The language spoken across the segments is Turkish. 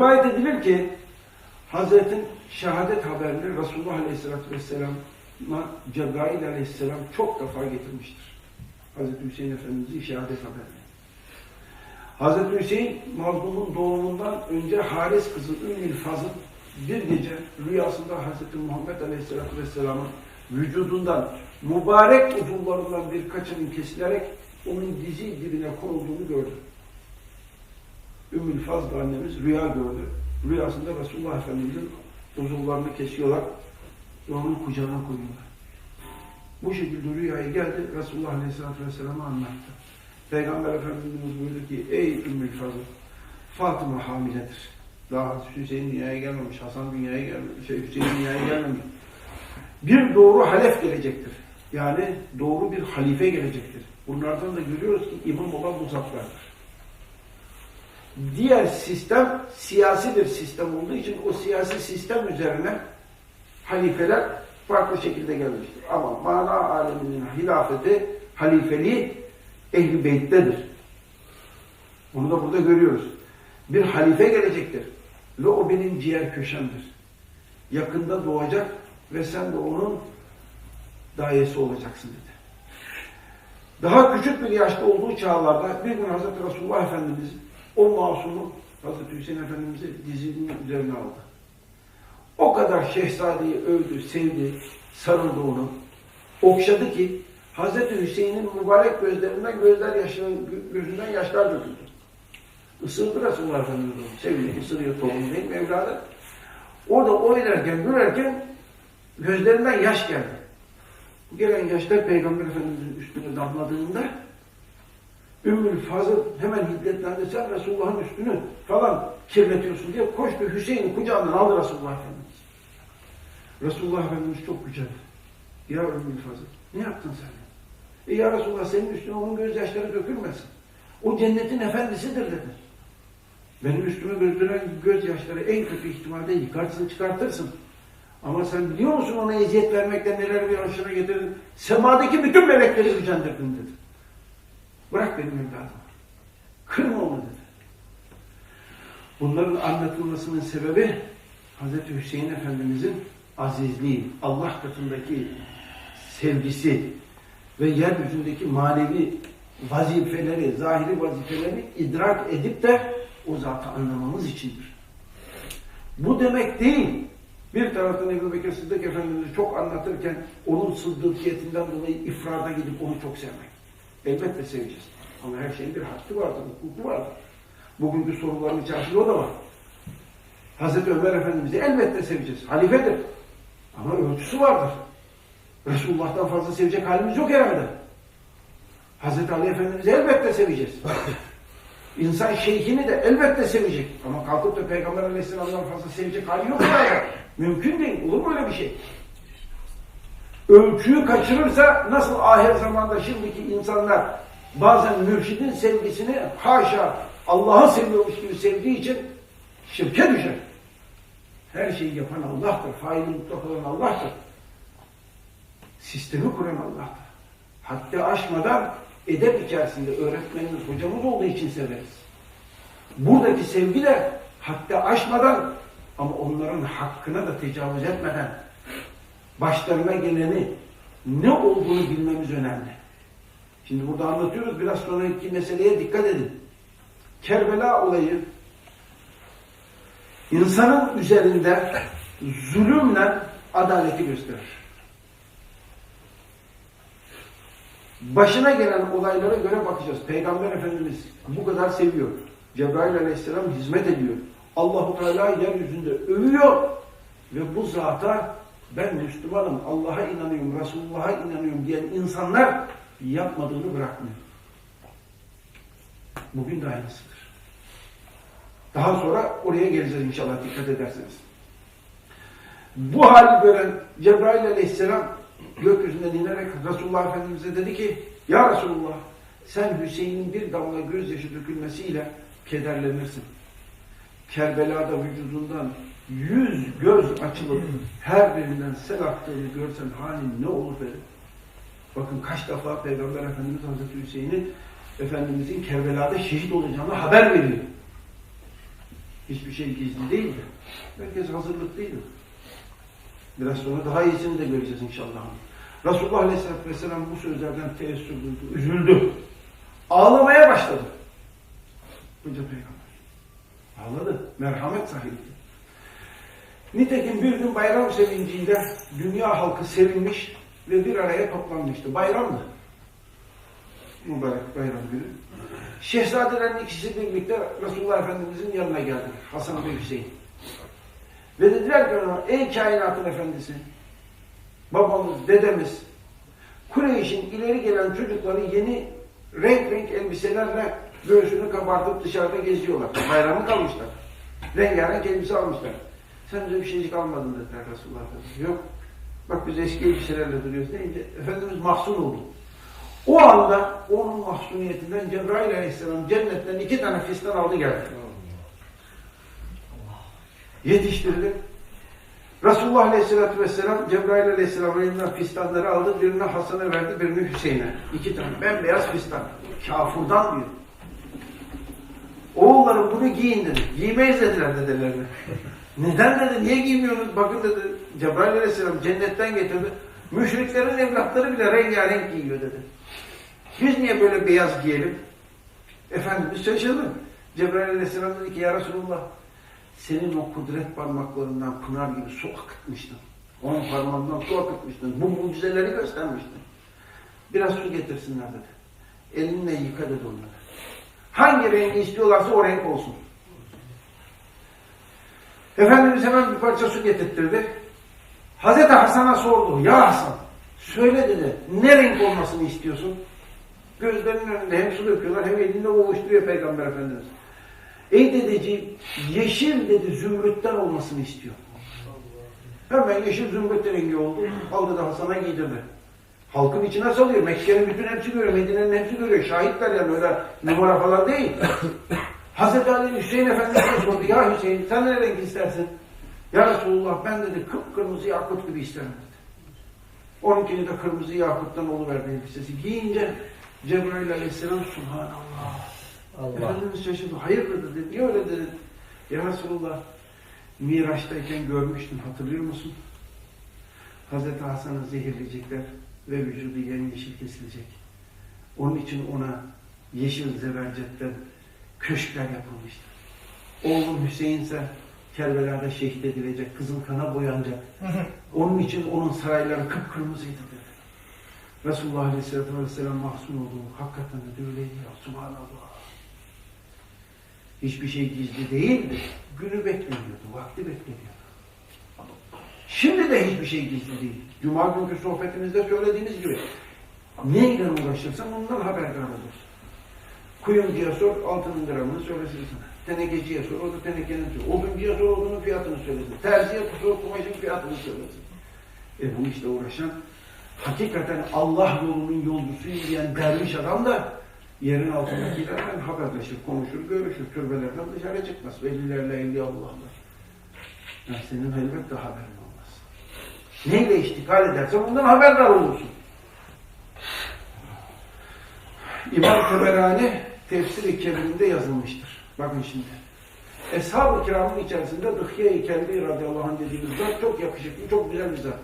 Rivayet edilir ki Hazretin şehadet haberini Resulullah Aleyhisselatü Vesselam'a Cebrail Aleyhisselam çok defa getirmiştir. Hazreti Hüseyin Efendimiz'in şehadet haberini. Hazreti Hüseyin mazlumun doğumundan önce Haris kızı Ümmül Fazıl bir gece rüyasında Hazreti Muhammed Aleyhisselatü Vesselam'ın vücudundan mübarek uzuvlarından birkaçının kesilerek onun dizi dibine konulduğunu gördü. Ümmül Fazıl annemiz rüya gördü. Rüyasında Resulullah Efendimiz'in uzuvlarını kesiyorlar ve onun kucağına koyuyorlar. Bu şekilde rüyaya geldi. Resulullah Aleyhisselatü Vesselam'a anlattı. Peygamber Efendimiz buyurdu ki ey Ümmül Fazıl Fatıma hamiledir. Daha Hüseyin dünyaya gelmemiş, Hasan dünyaya gelmemiş, şey, Hüseyin dünyaya gelmemiş. Bir doğru halef gelecektir. Yani doğru bir halife gelecektir. Bunlardan da görüyoruz ki İmam olan muzafferdir. Diğer sistem siyasi bir sistem olduğu için o siyasi sistem üzerine halifeler farklı şekilde gelmiştir. Ama mana aleminin hilafeti, halifeliği ehl-i beyttedir. Bunu da burada görüyoruz. Bir halife gelecektir. Ve o benim ciğer köşemdir. Yakında doğacak ve sen de onun dayesi olacaksın dedi. Daha küçük bir yaşta olduğu çağlarda bir gün Hazreti Resulullah Efendimiz o masumu Hazreti Hüseyin Efendimiz'i dizinin üzerine aldı. O kadar şehzadeyi övdü, sevdi, sarıldı onu. Okşadı ki Hazreti Hüseyin'in mübarek gözlerinden gözler yaşları, gözünden yaşlar döküldü. Isırdı Resulullah Efendimiz onu. Sevgili ısırıyor tohumu değil mi evladı? O da oynarken, durarken gözlerinden yaş geldi. Gelen yaşlar Peygamber Efendimiz'in üstüne damladığında Ümmül Fazıl hemen hiddetlendi. Sen Resulullah'ın üstünü falan kirletiyorsun diye koştu. Hüseyin'i kucağından aldı Resulullah Efendimiz. Resulullah Efendimiz çok güzeldi. Ya Ümmül Fazıl ne yaptın sen? E ya Resulullah senin üstüne onun gözyaşları dökülmesin. O cennetin efendisidir dedi. Benim üstüme dökülen gözyaşları en kötü ihtimalde yıkarsın çıkartırsın. Ama sen biliyor musun ona eziyet vermekten neler bir başına getirdin? Semadaki bütün melekleri gücendirdin dedi. Bırak benim evladımı. Kırma onu dedi. Bunların anlatılmasının sebebi Hz. Hüseyin Efendimizin azizliği, Allah katındaki sevgisi ve yeryüzündeki manevi vazifeleri, zahiri vazifeleri idrak edip de o zatı anlamamız içindir. Bu demek değil. Bir taraftan Ebu Bekir Sıddık Efendimiz'i çok anlatırken onun sıddıkiyetinden dolayı ifrada gidip onu çok sevmek. Elbette seveceğiz. Ama her şeyin bir hakkı vardır, hukuku vardır. Bugünkü soruların içerisinde o da var. Hazreti Ömer Efendimiz'i elbette seveceğiz. Halifedir. Ama ölçüsü vardır. Resulullah'tan fazla sevecek halimiz yok herhalde. Hazreti Ali Efendimiz'i elbette seveceğiz. İnsan şeyhini de elbette sevecek. Ama kalkıp da Peygamber Aleyhisselam'dan fazla sevecek hali yok yani. Mümkün değil. Olur mu öyle bir şey? Ölçüyü kaçırırsa nasıl ahir zamanda şimdiki insanlar bazen mürşidin sevgisini haşa Allah'ı seviyormuş gibi sevdiği için şirke düşer. Her şeyi yapan Allah'tır. Faili mutlak olan Allah'tır. Sistemi kuran Allah'tır. Hatta aşmadan edep içerisinde öğretmenimiz, hocamız olduğu için severiz. Buradaki sevgi de hatta aşmadan ama onların hakkına da tecavüz etmeden başlarına geleni ne olduğunu bilmemiz önemli. Şimdi burada anlatıyoruz. Biraz sonraki meseleye dikkat edin. Kerbela olayı insanın üzerinde zulümle adaleti gösterir. Başına gelen olaylara göre bakacağız. Peygamber Efendimiz bu kadar seviyor. Cebrail Aleyhisselam hizmet ediyor. Allahu Teala yeryüzünde övüyor ve bu zata ben Müslümanım, Allah'a inanıyorum, Resulullah'a inanıyorum diyen insanlar yapmadığını bırakmıyor. Bugün de aynısıdır. Daha sonra oraya geleceğiz inşallah dikkat ederseniz. Bu hali gören Cebrail aleyhisselam gökyüzünden inerek Resulullah Efendimiz'e dedi ki Ya Resulullah sen Hüseyin'in bir damla gözyaşı dökülmesiyle kederlenirsin. Kerbela'da vücudundan yüz göz açılıp her birinden sel aktığını görsen halin ne olur dedim. Bakın kaç defa Peygamber Efendimiz Hazreti Hüseyin'in Efendimizin Kerbela'da şehit olacağını haber veriyor. Hiçbir şey gizli değildi. Herkes hazırlıklıydı. Biraz sonra daha iyisini de göreceğiz inşallah. Resulullah Aleyhisselatü Vesselam bu sözlerden teessür duydu, üzüldü. Ağlamaya başladı. Hoca Peygamber. Ağladı. Merhamet sahibi. Nitekim bir gün bayram sevinciyle dünya halkı sevinmiş ve bir araya toplanmıştı. Bayramdı. Mübarek bayram günü. Şehzadelerin ikisi birlikte Resulullah Efendimizin yanına geldi. Hasan ve Hüseyin. Ve dediler ki ona, ey kainatın efendisi, babamız, dedemiz, Kureyş'in ileri gelen çocukları yeni renk renk elbiselerle göğsünü kabartıp dışarıda geziyorlar. Bayramı kalmışlar. Rengarenk elbise almışlar. Sen bize bir şeycik almadın dediler Resulullah Efendimiz. Yok. Bak biz eski elbiselerle duruyoruz deyince Efendimiz mahzun oldu. O anda onun mahzuniyetinden Cebrail Aleyhisselam cennetten iki tane fistan aldı geldi. Yetiştirdi. Resulullah Aleyhisselatü Vesselam Cebrail Aleyhisselam'ın elinden fistanları aldı. Birini Hasan'a verdi, birini Hüseyin'e. İki tane bembeyaz fistan. Kafurdan diyor. Oğullarım bunu giyin dedi. Giymeyiz dediler dedelerine. Neden dedi? Niye giymiyorsunuz? Bakın dedi. Cebrail Aleyhisselam cennetten getirdi. Müşriklerin evlatları bile rengarenk giyiyor dedi. Biz niye böyle beyaz giyelim? Efendimiz şaşırdı. Cebrail Aleyhisselam dedi ki ya Resulullah senin o kudret parmaklarından pınar gibi su akıtmıştın. Onun parmağından su akıtmıştın. Bu mucizeleri göstermiştin. Biraz su getirsinler dedi. Elinle yıka dedi onları. Hangi rengi istiyorlarsa o renk olsun. Efendimiz hemen bir parça su getirttirdi. Hazreti Hasan'a sordu. Ya Hasan söyle dedi. Ne renk olmasını istiyorsun? Gözlerinin önünde hem su döküyorlar hem elinde ovuşturuyor Peygamber Efendimiz. Ey dedeciğim yeşil dedi zümrütten olmasını istiyor. Hemen yeşil zümrüt rengi oldu. Aldı da Hasan'a giydirdi. Halkın içine salıyor. Mekke'nin bütün hepsi görüyor. Medine'nin hepsi görüyor. Şahitler yani öyle numara falan değil. Hazreti Ali Hüseyin Efendimiz'e sordu. Ya Hüseyin sen ne renk istersin? Ya Resulullah ben dedi kıpkırmızı yakut gibi isterim dedi. Onunkini de kırmızı yakuttan oluverdi elbisesi. Giyince Cebrail Aleyhisselam Subhanallah. Allah. Efendimiz şaşırdı. Hayırdır dedi. Niye öyle dedi? Ya Resulullah Miraç'tayken görmüştün hatırlıyor musun? Hazreti Hasan'ı zehirleyecekler ve vücudu yemyeşil kesilecek. Onun için ona yeşil zebercetten köşkler yapılmıştı. Oğlum Hüseyin ise Kerbela'da şehit edilecek, kızıl kana boyanacak. Onun için onun sarayları kıpkırmızıydı dedi. Resulullah Aleyhisselatü Vesselam mahzun oldu. Hakikaten de öyleydi ya. Subhanallah. Hiçbir şey gizli değildi. Günü bekleniyordu, vakti bekleniyordu. Şimdi de hiçbir şey gizli değil. Cuma günkü sohbetimizde söylediğiniz gibi neyle uğraşırsan ondan haberdar olursun. Kuyumcuya sor, altının gramını söylesin. Tenekeciye sor, o da tenekenin sor. Oduncuya sor, odunun fiyatını söylesin. Terziye sor, kumaşın fiyatını söylesin. E bu işle uğraşan, hakikaten Allah yolunun yolcusuyum diyen derviş adam da yerin altındakilerden haberleşir, konuşur, görüşür. Türbelerden dışarı çıkmaz. Velilerle, evliya Allah'la. Yani senin elbette haberin olmaz. Neyle iştikal edersen ondan haberdar olursun. İmam Teberani tefsir-i keriminde yazılmıştır. Bakın şimdi. Eshab-ı kiramın içerisinde Dıhye-i Kelbi radıyallahu anh dediğimiz zat çok yakışıklı, çok güzel bir zat.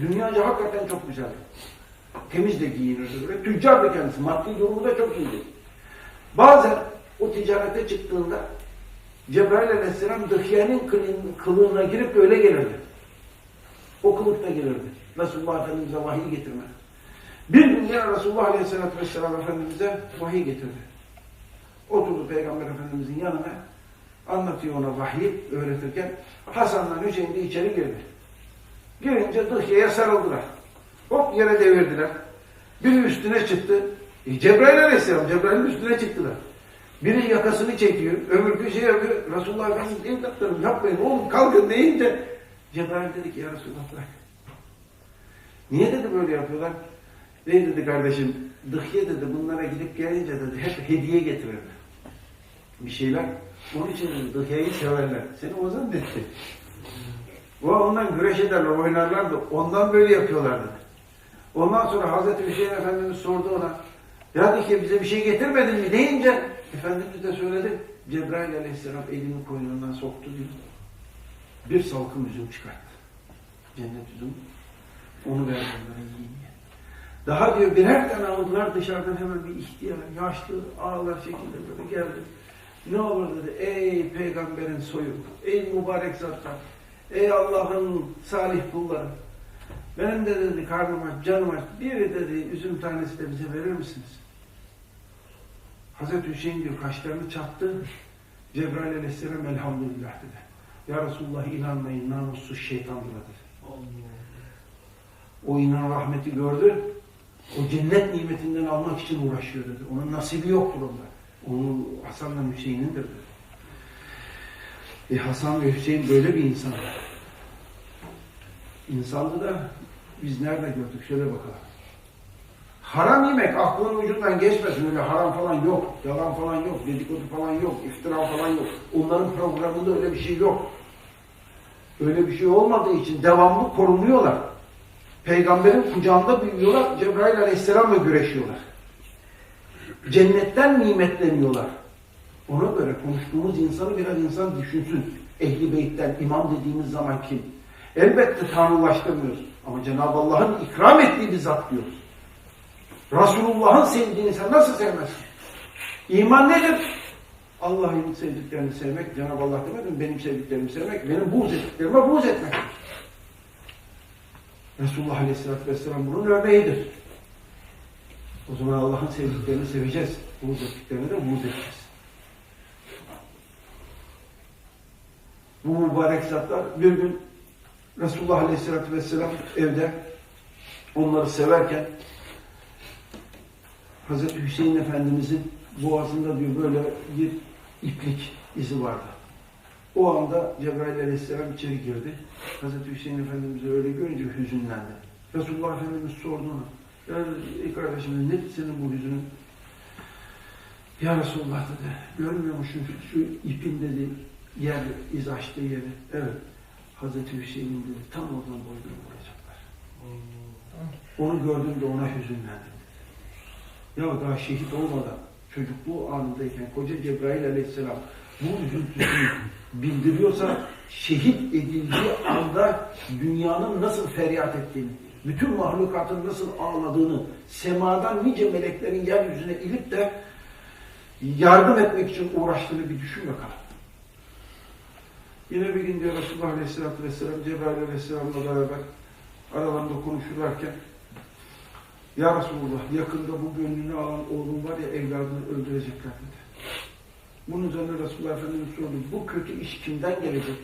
Dünyaca hakikaten çok güzel. Temiz de giyinirdi. Ve tüccar da kendisi. Maddi durumu da çok iyiydi. Bazen o ticarete çıktığında Cebrail aleyhisselam Dıhye'nin kılığın- kılığına girip öyle gelirdi. O kılıkta gelirdi. Resulullah Efendimiz'e vahiy getirme. Bir gün yine Resulullah Aleyhisselatü Vesselam Efendimiz'e vahiy getirdi. Oturdu Peygamber Efendimiz'in yanına, anlatıyor ona vahiy öğretirken, Hasan'la Hüseyin de içeri girdi. Girince Dıhye'ye sarıldılar. Hop yere devirdiler. Biri üstüne çıktı. E, Cebrail Aleyhisselam, Cebrail'in üstüne çıktılar. Biri yakasını çekiyor, öbürkü şey yapıyor. Resulullah Efendimiz evlatlarım yapmayın oğlum kalkın deyince Cebrail dedi ki ya Resulullah bırak. Niye dedi böyle yapıyorlar? Ne dedi kardeşim? Dıhye dedi bunlara gidip gelince dedi hep hediye getirirdi. Bir şeyler. Onun için dedi Dıhye'yi severler. Seni o zannetti. O ondan güreş ederler, oynarlardı. Ondan böyle yapıyorlar dedi. Ondan sonra Hazreti Hüseyin Efendimiz sordu ona. Ya Dıhye bize bir şey getirmedin mi deyince Efendimiz de söyledi. Cebrail aleyhisselam elini koynundan soktu diyor. Bir salkım üzüm çıkarttı. Cennet üzümü. Onu verdi onlara yiyin. Daha diyor birer tane aldılar dışarıdan hemen bir ihtiyar, yaşlı, ağlar şekilde böyle geldi. Ne olur dedi, ey peygamberin soyu, ey mübarek zatlar, ey Allah'ın salih kulları. Benim de dedi karnım aç, canım aç, biri dedi üzüm tanesi de bize verir misiniz? Hazreti Hüseyin diyor kaşlarını çattı. Cebrail aleyhisselam elhamdülillah dedi. Ya Resulullah inanmayın namussuz şeytandır dedi. O inan rahmeti gördü. O cennet nimetinden almak için uğraşıyor dedi. Onun nasibi yoktur onda. Onun Hasan'la Hüseyin'indir dedi. E Hasan ve Hüseyin böyle bir insan. İnsandı da biz nerede gördük? Şöyle bakalım. Haram yemek aklının ucundan geçmesin. Öyle haram falan yok. Yalan falan yok. Dedikodu falan yok. iftira falan yok. Onların programında öyle bir şey yok. Öyle bir şey olmadığı için devamlı korunuyorlar. Peygamberin kucağında büyüyorlar. Cebrail aleyhisselamla güreşiyorlar. Cennetten nimetleniyorlar. Ona göre konuştuğumuz insanı biraz insan düşünsün. Ehli beytten imam dediğimiz zaman kim? Elbette tanrılaştırmıyoruz. Ama Cenab-ı Allah'ın ikram ettiği bir zat diyoruz. Resulullah'ın sevdiğini sen nasıl sevmezsin? İman nedir? Allah'ın sevdiklerini sevmek, Cenab-ı Allah demedim, benim sevdiklerimi sevmek, benim buğz ettiklerime buğz etmek. Resulullah Aleyhisselatü Vesselam bunun örneğidir. O zaman Allah'ın sevdiklerini seveceğiz. Buğz ettiklerini de buğz edeceğiz. Bu mübarek zatlar bir gün Resulullah Aleyhisselatü Vesselam evde onları severken Hazreti Hüseyin Efendimizin boğazında diyor böyle bir iplik izi vardı. O anda Cebrail Aleyhisselam içeri girdi. Hazreti Hüseyin Efendimiz'i öyle görünce hüzünlendi. Resulullah Efendimiz sordu ona. Ya ey kardeşim ne senin bu hüzünün? Ya Resulullah dedi. Görmüyor musun şu, şu ipin dedi yer, iz açtığı yeri? Evet. Hazreti Hüseyin'in dedi tam oradan boynunu vuracaklar. Onu gördüğümde ona hüzünlendim. Ya daha şehit olmadan çocukluğu anındayken koca Cebrail aleyhisselam bu üzüntüsünü bildiriyorsa şehit edildiği anda dünyanın nasıl feryat ettiğini, bütün mahlukatın nasıl ağladığını, semadan nice meleklerin yeryüzüne inip de yardım etmek için uğraştığını bir düşün bakalım. Yine bir gün diyor Resulullah Aleyhisselatü Vesselam Cebrail Aleyhisselam'la beraber aralarında konuşurlarken ya Resulullah yakında bu gönlünü alan oğlum var ya evladını öldürecekler dedi. Bunun üzerine Resulullah Efendimiz sordu. Bu kötü iş kimden gelecek?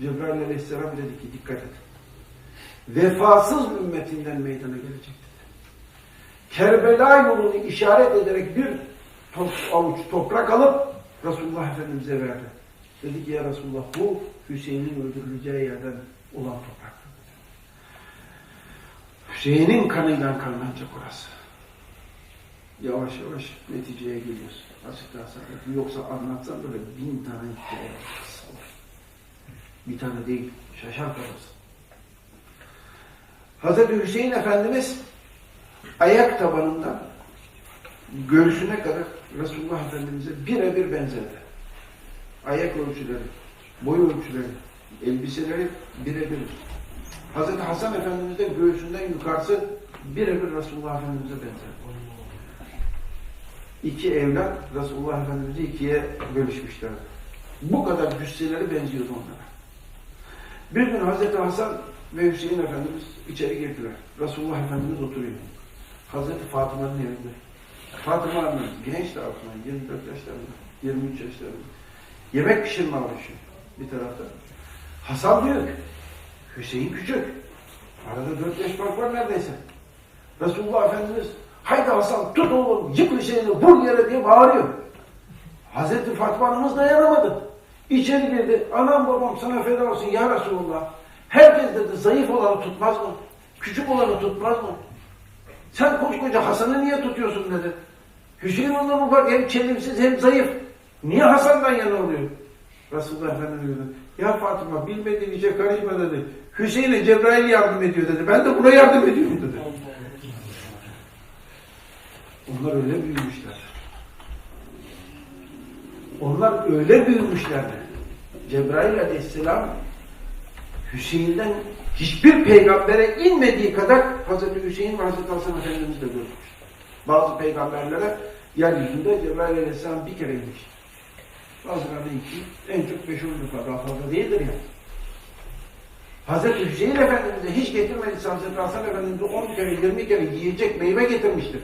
Cebrail Aleyhisselam dedi ki dikkat et. Vefasız ümmetinden meydana gelecek dedi. Kerbela yolunu işaret ederek bir avuç toprak alıp Resulullah Efendimiz'e verdi. Dedi ki ya Resulullah bu Hüseyin'in öldürüleceği yerden olan toprak. Hüseyin'in kanıyla kanlanacak orası. Yavaş yavaş neticeye geliyoruz. Açık daha sonra. Yoksa anlatsam böyle bin tane hikaye. Bir tane değil. Şaşar kalırsın. Hazreti Hüseyin Efendimiz ayak tabanından göğsüne kadar Resulullah Efendimiz'e birebir benzerdi. Ayak ölçüleri, boy ölçüleri, elbiseleri birebir. Hazreti Hasan Efendimiz de göğsünden yukarısı birebir Resulullah Efendimiz'e benzer. İki evlat Resulullah Efendimiz'i ikiye bölüşmüşlerdi. Bu kadar cüsseleri benziyordu onlara. Bir gün Hazreti Hasan ve Hüseyin Efendimiz içeri girdiler. Resulullah Efendimiz oturuyor. Hazreti Fatıma'nın evinde. Fatıma Hanım genç de aslında 24 yaşlarında, 23 yaşlarında. Yemek pişirme uğraşıyor bir tarafta. Hasan büyük, Hüseyin küçük. Arada 4 yaş fark var neredeyse. Resulullah Efendimiz haydi Hasan tut oğlum yık Hüseyin'i vur yere diye bağırıyor. Hazreti Fatma Hanımız dayanamadı. İçeri girdi. Anam babam sana feda olsun ya Resulullah. Herkes dedi zayıf olanı tutmaz mı? Küçük olanı tutmaz mı? Sen koskoca Hasan'ı niye tutuyorsun dedi. Hüseyin oğlum bak hem çelimsiz hem zayıf. Niye Hasan'dan yana oluyor? Resulullah Efendimiz dedi. Ya Fatıma bilmediğin işe karışma dedi. Hüseyin'e Cebrail yardım ediyor dedi. Ben de buna yardım ediyorum dedi. Onlar öyle büyümüşler. Onlar öyle büyümüşlerdi. Cebrail aleyhisselam Hüseyin'den hiçbir peygambere inmediği kadar Hazreti Hüseyin ve Hazreti Hasan Efendimiz de görmüş. Bazı peygamberlere yeryüzünde Cebrail aleyhisselam bir kere inmiş. Bazılarında iki, en çok beş on defa daha fazla değildir yani. Hazreti Hüseyin Efendimiz'e hiç getirmediyse Hazreti Hasan Efendimiz'e on kere, yirmi kere yiyecek meyve getirmiştir.